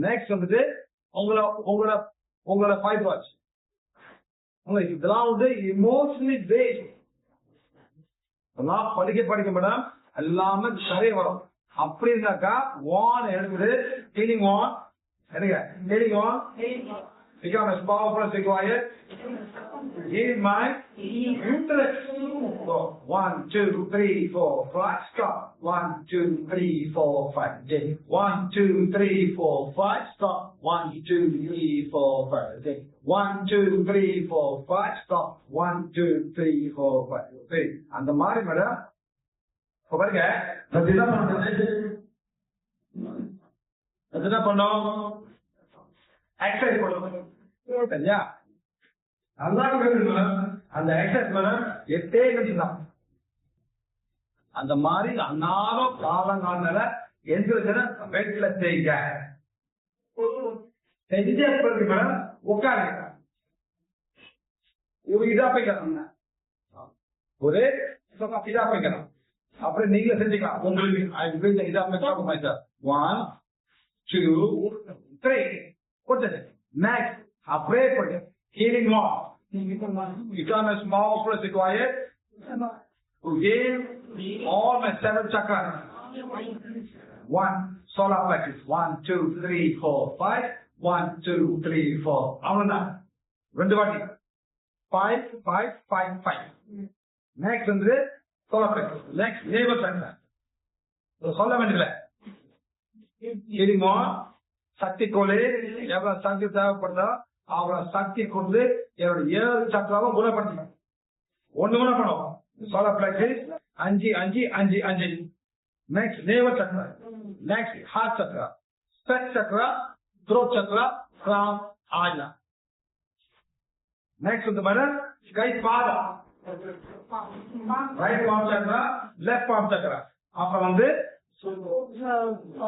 Next வந்துட்டு உங்களோட உங்களோட உங்களோட ஃபைவ் வாட்ச் உங்களுக்கு இதெல்லாம் வந்து இமோஷனலி பேஸ்ட் எல்லாம் படிக்க படிக்க மேடம் எல்லாமே சரி வரும். அப்படி இருந்தாக்கா வான் எடுக்குது கிளீனிங் வான் எடுங்க. கிளீனிங் வான் become as powerful as required. Give my interest. So, one, two, three, four, five, stop. One, two, three, four, five. Dig. One, two, three, four, five, stop. One, two, three, four, five. Dig. One, two, three, four, five, stop. One, two, three, four, five. சரி அந்த மாதிரி madam இப்ப பாருங்க அது என்ன பண்றது அது என்ன பண்ணோம் எக்ஸசைஸ் பண்ணுவோம் இல்லையா அதுதான் மேடம் அந்த எக்ஸசைஸ் எட்டே நிமிஷம் அந்த மாதிரி அன்னாரம் காலங்காலத்துல எந்திரிச்சு பெட்ல செய்யுங்க செஞ்ச பிறகு மேடம் உட்காருங்க. ஒரு இதா போய்க்கலாம் ஒரு இதா போய்க்கலாம் அப்புறம் நீங்களே செஞ்சுக்கலாம். உங்களுக்கு இதா போய்க்கலாம் ஒன் டூ த்ரீ கொடுத்தது மேக்ஸ் நெக்ஸ்ட் அப்படியே போட்டு ஹீலிங் லா become as powerful as required to gain all my seven chakras. One, solar plexus. One, two, three, four, five. One, two, three, four. அவ்வளவுதான். ரெண்டு வாட்டி. Five five five five next வந்து solar plexus next navel centre சொல்ல வேண்டியதில்லை. இதுமோ சக்தி கோலி எவ்வளவு சக்தி தேவைப்படுதோ அவ்வளவு சக்தி கொண்டு என்னோட ஏழு சக்கராவும் குணப்படுத்தணும் ஒண்ணு குணப்படும். சோலார் பிளெக்ஸ் அஞ்சு அஞ்சு அஞ்சு அஞ்சு. Next navel chakra next heart chakra spec chakra throat chakra கிராம் ஆஜ்னா நெக்ஸ்ட் வந்து மேடம் கை பாதம். Right palm chakra left palm chakra அப்புறம் வந்து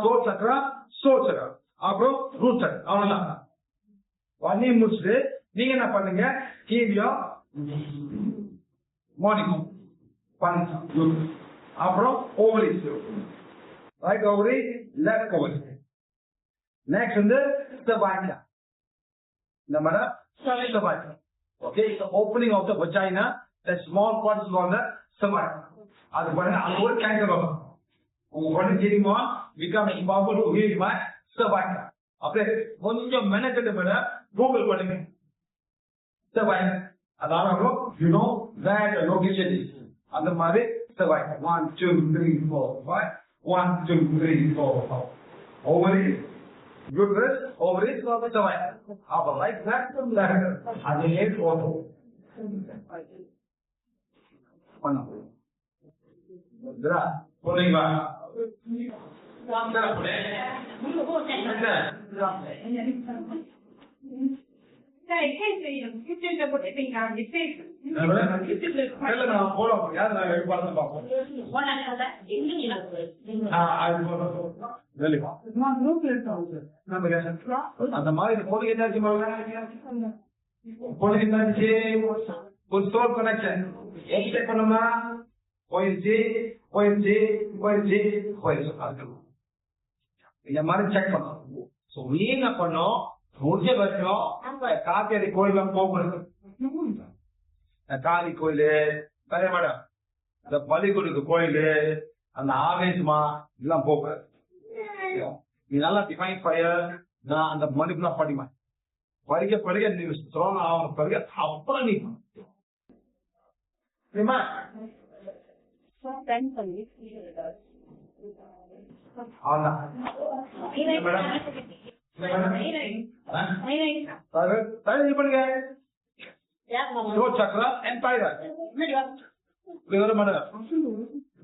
சோட் சக்கரா சோட் சக்கரா அப்புறம் ரூட் சக்கரா அவ்வளவுதான். பண்ணி முடிச்சுட்டு நீங்க என்ன பண்ணுங்க? கீவியோ மார்னிங் பண்ணுங்க அப்புறம் ovary right ovary left ovary next வந்து சபாய்க்கா இந்த மாதிரி சபாய்க்கா okay opening of the vagina the small parts is called the சபாய்க்கா அது பாருங்க அது ஒரு கேங்கர் வரும். உங்க உடனே தெரியுமா? பிகம் பாபு டு ஹீல் அப்படியே கொஞ்சம் மெனக்கெட்டு மேல கூகுள் பண்ணுங்க சபாய்க்கா அதாவது you know where location is அந்த மாதிரி சபாய்க்கா one two three four five one two three four five ovary uterus, ovaries, cervix. Upper right, left, and left. அதே போதும் பண்ணும் புரியுதா? புரியுங்களா? என்ன? நான் போறோம். யார் நான் எதிர்பார்த்து பார்ப்போம். அந்த மாதிரி பொண்ணு என்னாச்சு மகளே? பொண்ணு என்னாச்சு? ஒரு சோல் கனெக்ஷன் எக்ஸ்பெக்ட் பண்ணுமா? போயிடுச்சு போயிடுச்சு போயிடுச்சு போயிடுச்சு அதுக்கு இந்த மாதிரி செக் ஸோ என்ன பண்ணும் முடிஞ்ச வரைக்கும் காத்தேரி கோயிலாம் போகணும் இந்த காளி கோயிலு பெரிய மேடம் இந்த பள்ளிக்கூடத்து கோயிலு அந்த ஆவேசமா இதெல்லாம் போக நீ நல்லா டிஃபைன் ஃபயர் நான் அந்த மதிப்புலாம் படிப்பேன். படிக்க படிக்க நீ ஸ்ட்ராங் ஆகணும் படிக்க அப்புறம் நீ அவ்வளோதான் தகுதி பண்ணுங்க ரோட் சக்கரா அண்ட் தைராய்டு இப்படி வரும் madam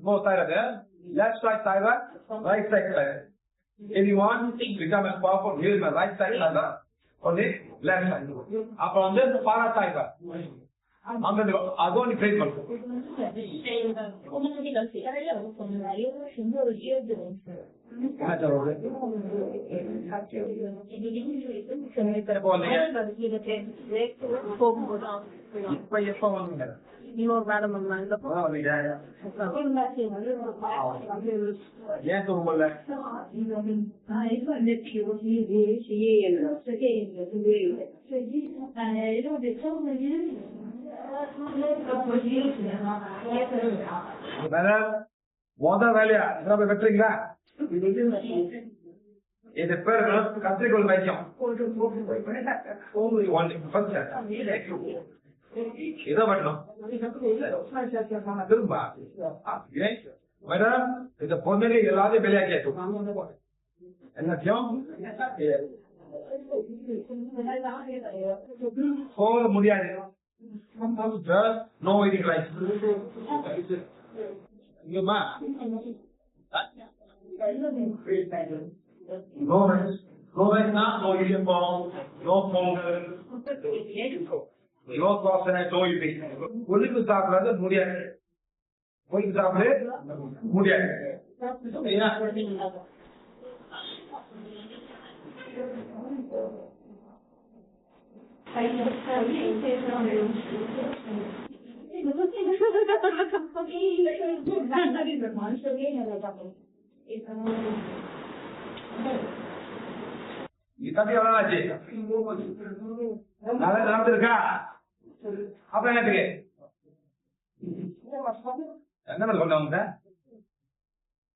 more thyroid, yeah? Left side thyroid, right side thyroid. If you want to become as powerful, here is my right side thyroid, only left side. அப்புறம் வந்து இருந்து அதுவும் நீ ட்ரீட் பண்ணும் இப்போ வந்தீங்க மேடம் வந்தாங்க அதான் வந்தீங்க. ஏன் தூங்க முடியல மேடம் முத வேலையா என்ன போய் வெட்டுறீங்களா இது பேர் கத்திரிக்கோள் வைத்தியம் இதை வெட்டணும் திரும்ப ஏன் மேடம் இந்த பொண்ணுங்க எல்லாத்தையும் வெளியாக்கியாச்சு எல்லாத்தையும் போக முடியாது நோ இது இங்கம்மா no rice no ரைஸ்னா no idiyappam no pongal no dosa no idli கொழுப்பு சாப்பிடாத முடியாது கொழுப்பு சாப்பிடு முடியாது தம்பி எவ்வளவு ஆச்சு நல்லா நடந்திருக்கா? அப்புறம் என்னத்துக்கு? என்ன மேடம் சொன்ன உங்க கத்தி இப்ப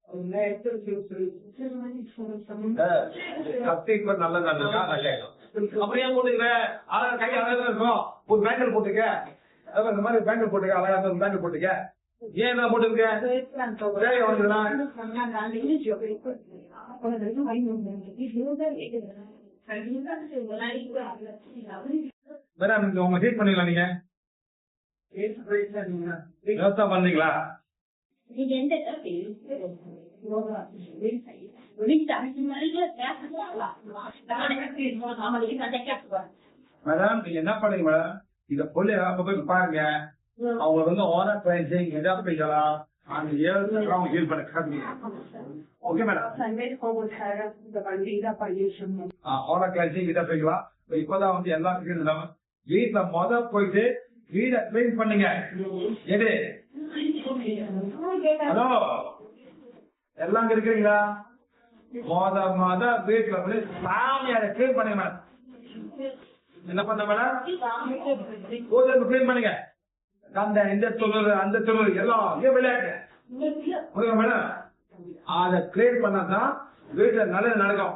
நல்ல நல்லதா நான் கேட்கணும் அப்புறம் ஏன் போட்டுக்கிற? அழகா கை அழகா இருக்கும். ஒரு பேங்கல் போட்டுக்க. அதான் இந்த மாதிரி பேங்கல் போட்டுக்க அழகா ஒரு போட்டுக்க. ஏன் என்ன போட்டுருக்க மேடம் இங்க உங்க பண்ணீங்களா நீங்க. பண்ணீங்களா நீங்க எந்த மேடம் நீங்க என்ன பண்ணீங்க மேடம் இத பொண்ணு அப்ப போய் பாருங்க அவங்க வந்து பிரைசிங் ஏதாவது பேசலாம் அந்த ஏழு அவங்க ஹீல் பண்ண காட்டுங்க ஓகே மேடம் ஓனர் கிளாஸிங் இதை போய்க்கலாம் இப்பதான் வந்து எல்லா இல்லாம வீட்டுல மொத போயிட்டு வீட கிளீன் பண்ணுங்க. எது? ஹலோ எல்லாம் இருக்கிறீங்களா? மொத மொத வீட்டுல போய் சாமியார கிளீன் பண்ணுங்க மேடம் என்ன பண்ண மேடம் பூஜை கிளீன் பண்ணுங்க. அந்த இந்த தொழில் அந்த தொழில் எல்லாம் விளையாட்டு மேடம் அதை கிளியர் பண்ணாதான் வீட்டுல நல்லது நடக்கும்.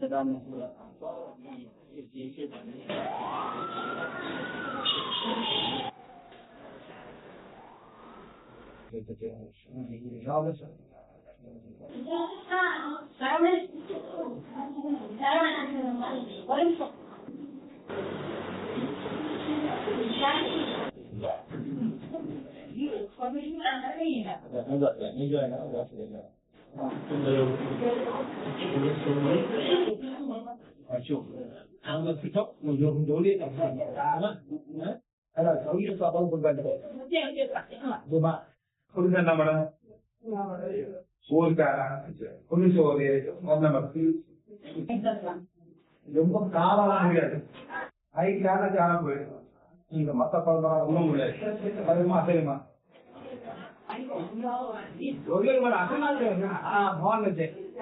这道面是啊，包里是结实的面。对对对，是你绕的是。那，那个，那个，那个，那个，那个，那个，那个，那个，那，那个，那个，那个，那个，那个，那个，那个，那个，那个，那个，那个，那个，那个，那个，那个，那，கொடுங்க மேடம் சோறுக்காரா புளி சோறு நமக்கு ரொம்ப காலம் முடியாது ஹைட்டான காலம் போயிடும் நீங்க மத்த பழம் ஒண்ணும் முடியாது அதுமா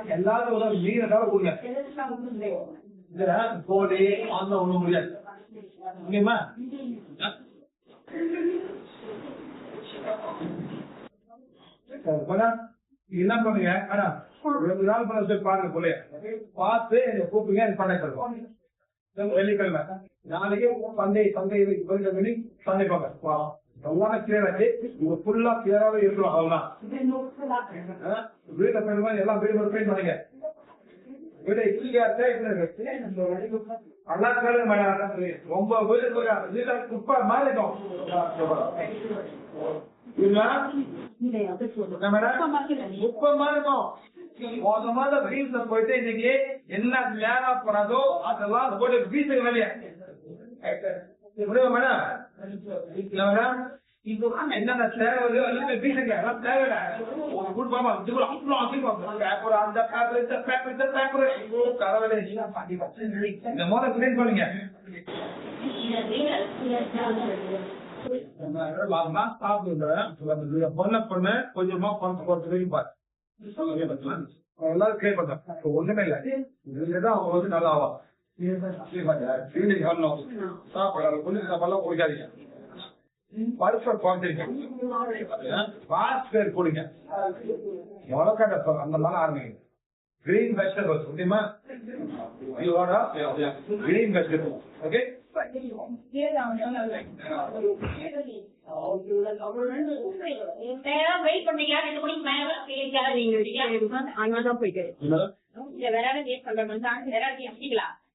எல்லாரும் தவிர கொடுங்க. இதுல கோழி அந்த முடியாது. ஓகேமா என்ன பண்ணுங்க? மேடம் ரெண்டு நாள் பண்ண பாருங்க போல. பார்த்து கூப்பிடுங்க பண்ண தருவோம். வெள்ளிக்கிழமை. நாளைக்கு சண்டே சந்தை கொஞ்சம் மணி சண்டே எல்லாம் கிளியர் ஆச்சு உங்க ஃபுல்லா கிளியராவே இருக்கணும் அவ்வளவுதான். வீட்டுல பெருமா எல்லாம் வீடு பெயிண்ட் பண்ணுங்க வீடு இருக்கு. நல்லா கேளுங்க மேடம். ரொம்ப வீடு குப்பை மாதிரி இருக்கும்? குப்பை மாதிரி இருக்கும். மோசமான ரீல்ஸ்ல போயிட்டு இன்னைக்கு என்ன நேரா போறதோ அதெல்லாம் போட்டு வீட்டுக்கு வெளியே என்னென்ன தேவையோ எல்லாமே வீட்டுங்க எல்லாம் தேவையில்ல. ஒரு குட் இதுக்குள்ள அவ்வளோ அதிகம் பேப்பர் அந்த பேப்பர் இந்த பேப்பர் இந்த பேப்பர் ஐயோ கடவுளே இந்த மோத கிளீன் பண்ணுங்க. லாபமா சாப்பிடுங்க பொண்ண பொண்ணு கொஞ்சமா பணம் போட்டு வைப்பார் எல்லாரும் கிளியர் பண்ண ஒண்ணுமே இல்ல. இதுலதான் அவங்க வந்து நல்லா ஆவா. சாப்பிடாது கொஞ்சம் சாப்பாடுலாம் குடிக்காதீங்க. பல்சர் பேர் கொடுங்க. எவ்வளவு கேட்ட அந்த மாதிரி ஆரம்பிங்க கிரீன் வெஜிடபிள்ஸ் முடியுமா இதோட கிரீன் வெஜிடபிள் ஓகே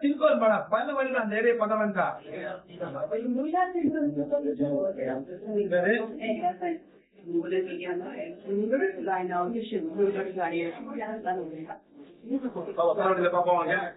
ತಿಳ್ಕೊಂಡ್ ಬೇಡ ಬಂದ ಬಳಿ ನಾನು ಧೈರ್ಯ ಪದವಂತ Thank you. Apparently the Papa on that.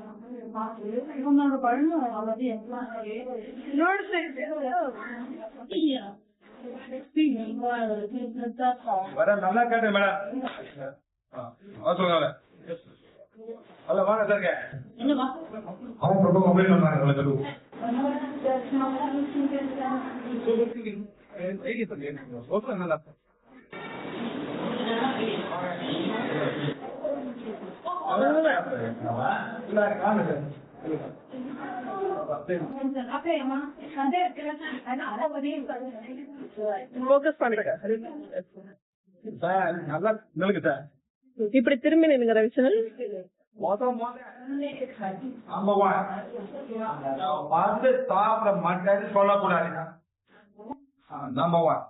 இவனோட பழம் அதாவது இன்னொரு மேடம் நல்லா கேட்டேன் மேடம் ஆ சொல்லுங்க ஹலோ வாங்க சார் என்னமா அவன் ரொம்ப மொபைல் வந்தாங்க உங்களுக்கு நல்லா ஃபோக்கஸ் பண்றேன் சார் நல்லா நிலுங்க சார் இப்படி திரும்பி நின்னுங்க ரவிச்சந்திரன் வந்து சாப்பிட மாட்டேன்னு சொல்லக்கூடாது நம்பர் ஒன்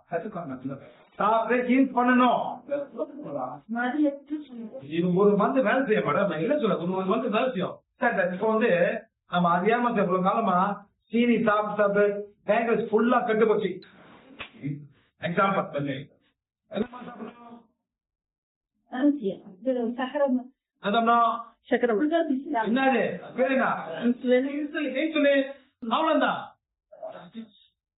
சாப்பிட ஹீல் பண்ணணும். ஒரு மந்து வேலை செய்ய மேடம் நான் இல்ல சொல்ல ஒரு மந்து வேலை செய்யும். சார் இப்போ வந்து நம்ம அறியாம இவ்வளவு காலமா சீனி சாப்பிட்டு சாப்பிட்டு பேங்கல்ஸ் ஃபுல்லா கட்டு போச்சு. எக்ஸாம்பிள் என்னது? பேருங்க. அவ்வளவுதான்.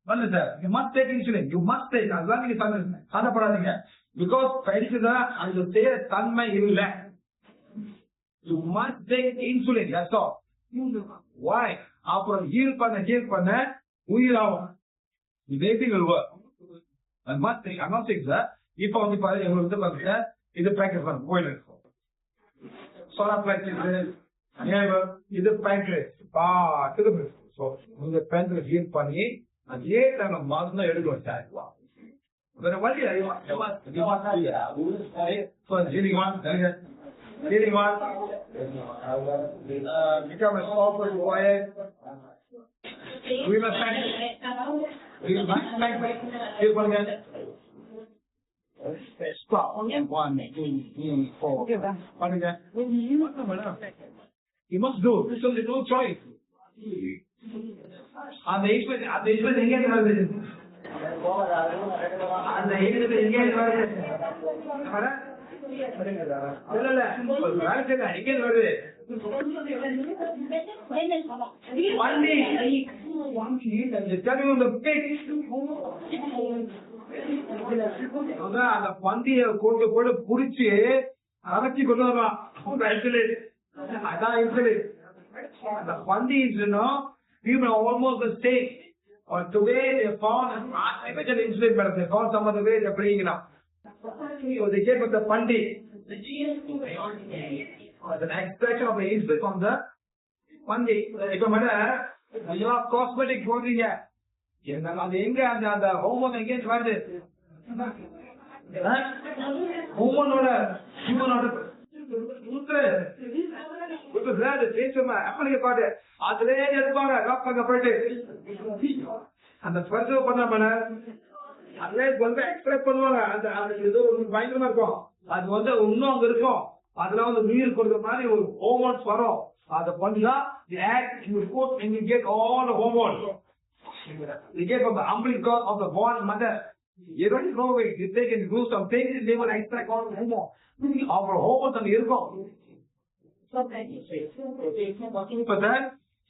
வந்து sir you must take insulin you must take அதெல்லாம் நீங்க சந்தப்படாதீங்க பிகாஸ் படிச்சுதான் அந்த செய்யற தன்மை இல்ல. You must take insulin that's all வாய் அப்புறம் ஹீல் பண்ண ஹீல் பண்ண. உயிராகும். பேபி will work அது must take I'm sir saying இப்போ வந்து பாருங்க எங்களுக்கு வந்து பாருங்க. இது பேக்கேஜ் பண்ண கோயில் இருக்கும் சோலா பேக்கேஜ் இது. பேக்கேஜ் பாட்டுக்கு ஸோ இந்த பேங்க்ரேஸ் ஹீல் பண்ணி ಅದೇ ನನ್ನ ಮಾತನ್ನ ಹೇಳಿಕೊಳ್ತಾ ಇಲ್ವಾ ಅದರ ಒಳ್ಳೆಯ anyone become a powerful warrior. We must thank we must thank people. Stop. You must do. It's No choice. அந்த எக்ஸ்பிரஸ் அந்த எக்ஸ்பிரஸ் எங்கே இருந்து வருது அந்த எக்ஸ்பிரஸ் எங்கே இருந்து வருது இல்ல இல்ல. ஒரு வேலை செய்யல எங்க and they tell you the pig அந்த பந்திய கொண்டு போட்டு புடிச்சு அரைச்சி கொண்டு வரலாம் அதான் இன்சுலின் அந்த பந்தி இன்னும் people are almost the same or today they fall, found artificial incident, but they fall some other way they're praying now. Or they get with the pandi as an extraction of the insulin from the பந்தி இப்ப மேல எல்லாம் cosmetic போடுறீங்க என்ன அது எங்க அந்த அந்த ஹோமோன் எங்கேயும் வருது ஹோமோனோட ஹியூமனோட grand at Sesama, அப்படியே பாட்டு அதுலயே எடுப்பாங்க காப்பாங்க அந்த ஸ்பர்சவ பண்ண பண்ண அதுவே வந்து எக்ஸ்பிரஸ் பண்ணுவாங்க அந்த அது ஏதோ ஒரு பயங்கரமா இருக்கும் அது வந்து இன்னும் அங்க இருக்கும் அதெல்லாம் வந்து மீர் கொடுக்குற மாதிரி ஒரு ஹோமோன்ஸ் வரும் அதை பண்ணா the act cord and you get all the hormones you get of the umbilical of the born mother இருக்கும் இப்ப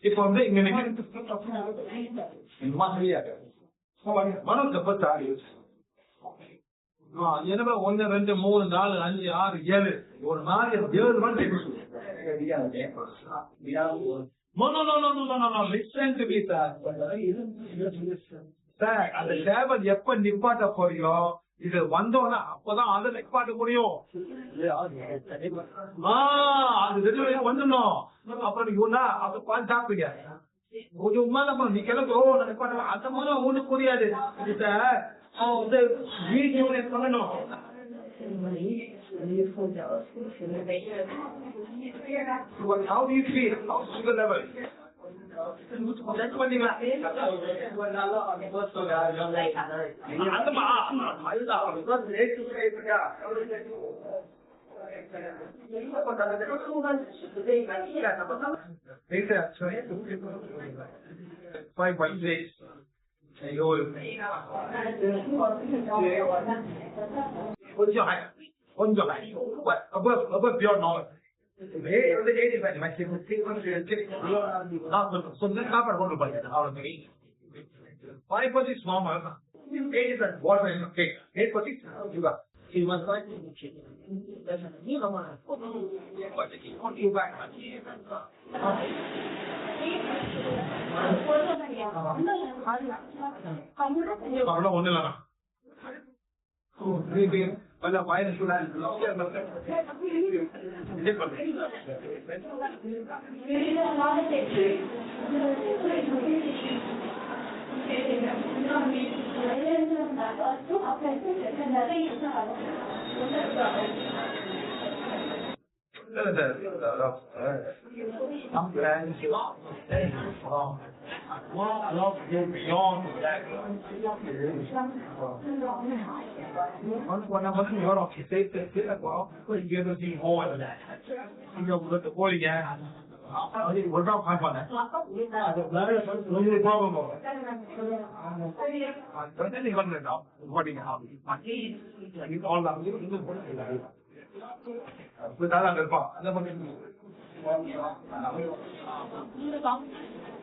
இப்ப வந்து இங்க மனோஜ் பத்தா எனவே ஒன்னு ரெண்டு மூணு நாலு அஞ்சு ஆறு ஏழு ஒரு நாலு ஏழு மணி No, no, no, no, no, no, no, no. Listen to me, sir. Sir, அந்த டேபிள் எப்ப நிப்பாட்ட போறியோ இது வந்தோன்னா அப்பதான் அதை நிப்பாட்ட முடியும் அது ரெண்டு வந்துடணும் அப்புறம் ஒண்ணா அப்ப பால் சாப்பிடுங்க கொஞ்சம் உமா நம்ம நீ கிளம்பு நிப்பாட்ட அந்த மாதிரி ஒண்ணு புரியாது இது அவன் வந்து வீடியோ பண்ணணும் How do you feel? How sugar level? Check பண்ணீங்களா? அந்தமா, அதுதான். அதுதான் rate to rate இருக்கா? Eight, sorry. Five point six. ஐயோ. கொஞ்சம் high. கொஞ்சம் high. But above, above your knowledge. Hey, வந்து eighty five. maximum three hundred and fifty. நான் சொந்த சாப்பாடு கொண்டு போறேன் அவ்வளவு Five point six normal. Eighty five. Water in the cake. Eight point six. You got. You must like You know what? But you want you back. ولا معين شو لا لا لا لا لا. இல்லைண்ணா வல்ல வயது beyond that. Once when I was in Europe, he said that this well, you get to see more than that. You know, with the boy again. ஒரு நாள் கால் பண்ணேன் அது வேற ஒரு problem பிரச்சனை வந்துட்டோம் போட்டீங்க ஆல் தான் அங்க இருப்பான் அந்த மாதிரி தெரியல. அது வந்து எதுவும் தெரியும் டூ தான் பிகாஸ் யூ வாண்ட் யூ சில பேர் இந்த பிளாக் எல்லாமே ஹீல் பண்ணலாம் சார்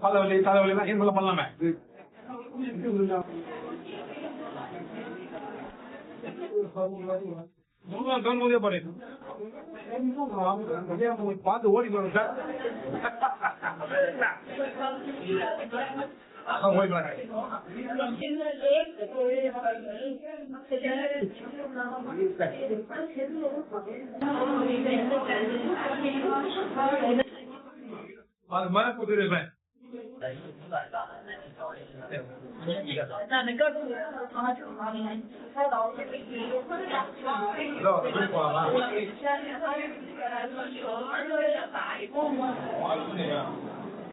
தலைவலி தலைவலி தான் என்ன பண்ணலாமே பார்த்து ஓடி போறோம் சார் ஓடி 啊，买买不对的呗。